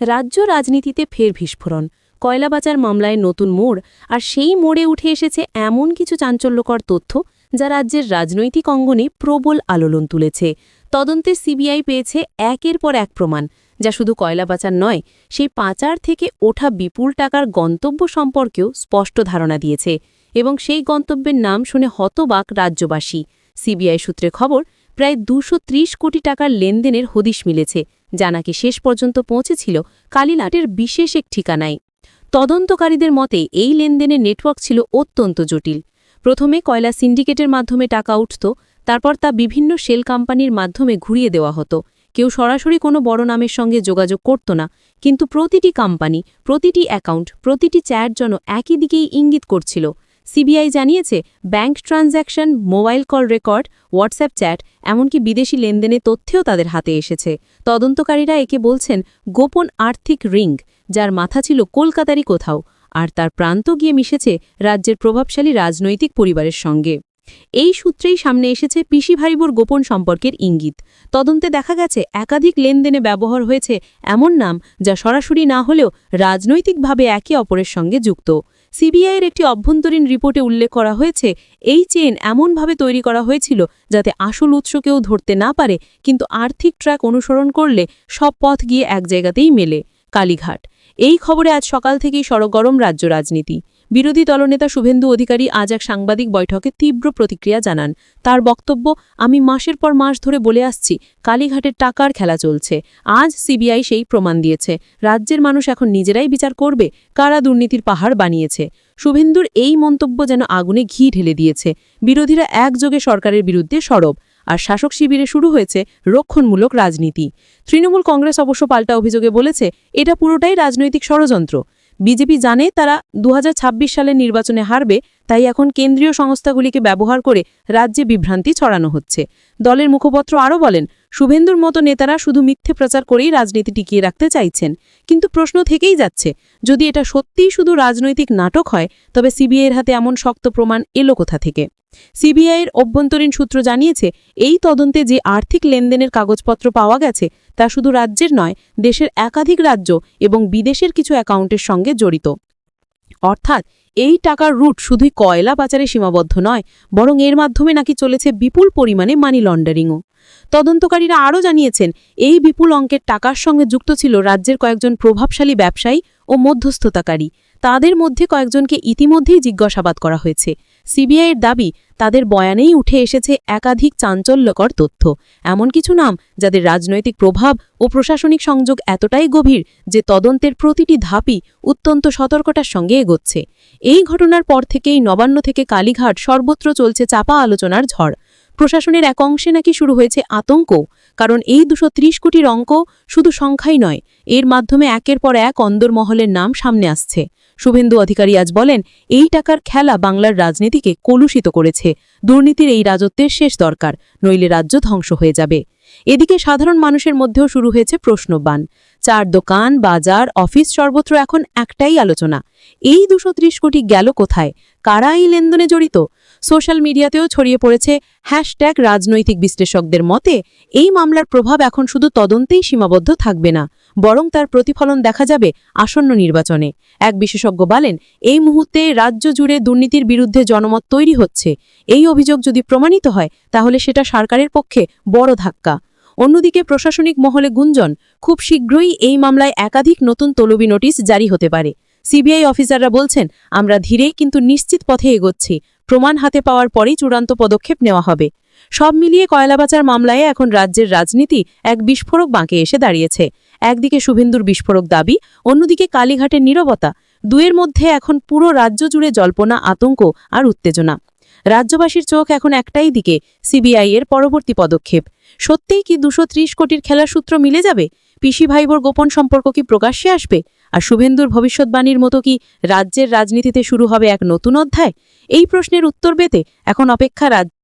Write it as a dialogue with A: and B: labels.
A: রাজ্য রাজনীতিতে ফের বিস্ফোরণ। কয়লাবাজার মামলায় নতুন মোড়, আর সেই মোড়ে উঠে এসেছে এমন কিছু চাঞ্চল্যকর তথ্য যা রাজ্যের রাজনৈতিক অঙ্গনে প্রবল আলোড়ন তুলেছে। তদন্তে সিবিআই পেয়েছে একের পর এক প্রমাণ, যা শুধু কয়লা পাচার নয়, সেই পাচার থেকে ওঠা বিপুল টাকার গন্তব্য সম্পর্কেও স্পষ্ট ধারণা দিয়েছে এবং সেই গন্তব্যের নাম শুনে হতবাক রাজ্যবাসী। সিবিআই সূত্রে খবর, প্রায় দুশো কোটি টাকার লেনদেনের হদিশ মিলেছে যা নাকি শেষ পর্যন্ত পৌঁছেছিল কালীনাটের বিশেষ এক ঠিকানায়। তদন্তকারীদের মতে, এই লেনদেনের নেটওয়ার্ক ছিল অত্যন্ত জটিল। প্রথমে কয়লা সিন্ডিকেটের মাধ্যমে টাকা উঠত, তারপর তা বিভিন্ন শেল কোম্পানির মাধ্যমে ঘুরিয়ে দেওয়া হতো। কেউ সরাসরি কোনো বড় নামের সঙ্গে যোগাযোগ করত না, কিন্তু প্রতিটি কোম্পানি, প্রতিটি অ্যাকাউন্ট, প্রতিটি চ্যাট যেন একই দিকেই ইঙ্গিত করছিল। সিবিআই জানিয়েছে, bank transaction, mobile call record, WhatsApp chat, এমনকি বিদেশি লেনদেনের তথ্যেও তাদের হাতে এসেছে। তদন্তকারীরা একে বলছেন, গোপন আর্থিক রিং, যার মাথা ছিল কলকাতারই কোথাও, আর তার প্রান্ত গিয়ে মিশেছে রাজ্যের প্রভাবশালী রাজনৈতিক পরিবারের সঙ্গে। এই সূত্রেই সামনে এসেছে পিসি ভাইবোর গোপন সম্পর্কের ইঙ্গিত। তদন্তে দেখা গেছে, একাধিক লেনদেনে ব্যবহার হয়েছে এমন নাম, যা সরাসরি না হলেও রাজনৈতিকভাবে একে অপরের সঙ্গে যুক্ত। সিবিআইয়ের একটি অভ্যন্তরীণ রিপোর্টে উল্লেখ করা হয়েছে, এই চেন এমনভাবে তৈরি করা হয়েছিল যাতে আসল উৎস কেউ ধরতে না পারে, কিন্তু আর্থিক ট্র্যাক অনুসরণ করলে সব পথ গিয়ে এক জায়গাতেই মেলে। কালীঘাট। এই খবরে আজ সকাল থেকেই সরগরম রাজ্য রাজনীতি। বিরোধী দলনেতা শুভেন্দু অধিকারী আজ এক সাংবাদিক বৈঠকে তীব্র প্রতিক্রিয়া জানান। তার বক্তব্য, আমি মাসের পর মাস ধরে বলে আসছি, কালীঘাটের টাকার খেলা চলছে। আজ সিবিআই সেই প্রমাণ দিয়েছে। রাজ্যের মানুষ এখন নিজেরাই বিচার করবে, কারা দুর্নীতির পাহাড় বানিয়েছে। শুভেন্দুর এই মন্তব্য যেন আগুনে ঘি ঢেলে দিয়েছে। বিরোধীরা একযোগে সরকারের বিরুদ্ধে সরব। আর শাসক শিবিরে শুরু হয়েছে রক্ষণমূলক রাজনীতি। তৃণমূল কংগ্রেস অবশ্য পাল্টা অভিযোগে বলেছে, এটা পুরোটাই রাজনৈতিক ষড়যন্ত্র। বিজেপি জানে তারা দু হাজার ছাব্বিশ সালের নির্বাচনে হারবে, তাই এখন কেন্দ্রীয় সংস্থাগুলিকে ব্যবহার করে রাজ্যে বিভ্রান্তি ছড়ানো হচ্ছে। দলের মুখপত্র আরও বলেন, শুভেন্দুর মতো নেতারা শুধু মিথ্যে প্রচার করেই রাজনীতি টিকিয়ে রাখতে চাইছেন। কিন্তু প্রশ্ন থেকেই যাচ্ছে, যদি এটা সত্যিই শুধু রাজনৈতিক নাটক হয়, তবে সিবিআইয়ের হাতে এমন শক্ত প্রমাণ এলো কোথা থেকে? সিবিআইয়ের অভ্যন্তরীণ সূত্র জানিয়েছে, এই তদন্তে যে আর্থিক লেনদেনের কাগজপত্র পাওয়া গেছে, তা শুধু রাজ্যের নয়, দেশের একাধিক রাজ্য এবং বিদেশের কিছু অ্যাকাউন্টের সঙ্গে জড়িত। অর্থাৎ, এই টাকার রুট শুধুই কয়লা পাচারে সীমাবদ্ধ নয়, বরং এর মাধ্যমে নাকি চলেছে বিপুল পরিমাণে মানি লন্ডারিংও তদন্তকারীরা আরও জানিয়েছেন, এই বিপুল অঙ্কের টাকার সঙ্গে যুক্ত ছিল রাজ্যের কয়েকজন প্রভাবশালী ব্যবসায়ী ও মধ্যস্থতাকারী। তাদের মধ্যে কয়েকজনকে ইতিমধ্যেই জিজ্ঞাসাবাদ করা হয়েছে। সিবিআইয়ের দাবি, তাদের বয়ানেই উঠে এসেছে একাধিক চাঞ্চল্যকর তথ্য। এমন কিছু নাম, যাদের রাজনৈতিক প্রভাব ও প্রশাসনিক সংযোগ এতটাই গভীর যে তদন্তের প্রতিটি ধাপই অত্যন্ত সতর্কতার সঙ্গে এগোচ্ছে। এই ঘটনার পর থেকেই নবান্ন থেকে কালীঘাট সর্বত্র চলছে চাপা আলোচনার ঝড়। প্রশাসনের এক অংশে নাকি শুরু হয়েছে আতঙ্ক, কারণ এই দুশো কোটির অঙ্ক শুধু সংখ্যাই নয়, এর মাধ্যমে একের পর এক অন্দরমহলের নাম সামনে আসছে। শুভেন্দু অধিকারী আজ বলেন, এই টাকার খেলা বাংলার রাজনীতিকে কলুষিত করেছে। দুর্নীতির এই রাজত্বের শেষ দরকার, নইলে রাজ্য ধ্বংস হয়ে যাবে। এদিকে সাধারণ মানুষের মধ্যেও শুরু হয়েছে প্রশ্নবান। চার দোকান, বাজার, অফিস সর্বত্র এখন একটাই আলোচনা। এই দুশো কোটি গেল কোথায়? কারা এই লেনদেনে জড়িত? সোশ্যাল মিডিয়াতেও ছড়িয়ে পড়েছে হ্যাশট্যাগ রাজনৈতিক বিশ্লেষকদের মতে, এই মামলার প্রভাব এখন শুধু তদন্তেই সীমাবদ্ধ থাকবে না, বরং তার প্রতিফলন দেখা যাবে আসন্ন নির্বাচনে। এক বিশেষজ্ঞ বলেন, এই মুহূর্তে রাজ্য জুড়ে দুর্নীতির বিরুদ্ধে জনমত তৈরি হচ্ছে। এই অভিযোগ যদি প্রমাণিত হয়, তাহলে সেটা সরকারের পক্ষে বড় ধাক্কা। অন্যদিকে প্রশাসনিক মহলে গুঞ্জন, খুব শীঘ্রই এই মামলায় একাধিক নতুন তলবি নোটিশ জারি হতে পারে। সিবিআই অফিসাররা বলছেন, আমরা ধীরে কিন্তু নিশ্চিত পথে এগোচ্ছি প্রমাণ হাতে পাওয়ার পরেই চূড়ান্ত পদক্ষেপ নেওয়া হবে। সব মিলিয়ে কয়লাবাজার মামলায় এখন রাজ্যের রাজনীতি এক বিস্ফোরক বাঁকে এসে দাঁড়িয়েছে। একদিকে শুভেন্দুর বিস্ফোরক দাবি, অন্যদিকে কালীঘাটের নীরবতা। দুয়ের মধ্যে এখন পুরো রাজ্য জুড়ে জল্পনা, আতঙ্ক আর উত্তেজনা। রাজ্যবাসীর চোখ এখন একটাই দিকে, সিবিআই এর পরবর্তী পদক্ষেপ। সত্যিই কি দুশো কোটির খেলার সূত্র মিলে যাবে? পিসি ভাইবোর গোপন সম্পর্ক কি প্রকাশ্যে আসবে? আর শুভেন্দুর ভবিষ্যৎবাণীর মতো কি রাজ্যের রাজনীতিতে শুরু হবে এক নতুন অধ্যায়? এই প্রশ্নের উত্তর পেতে এখন অপেক্ষা রাজ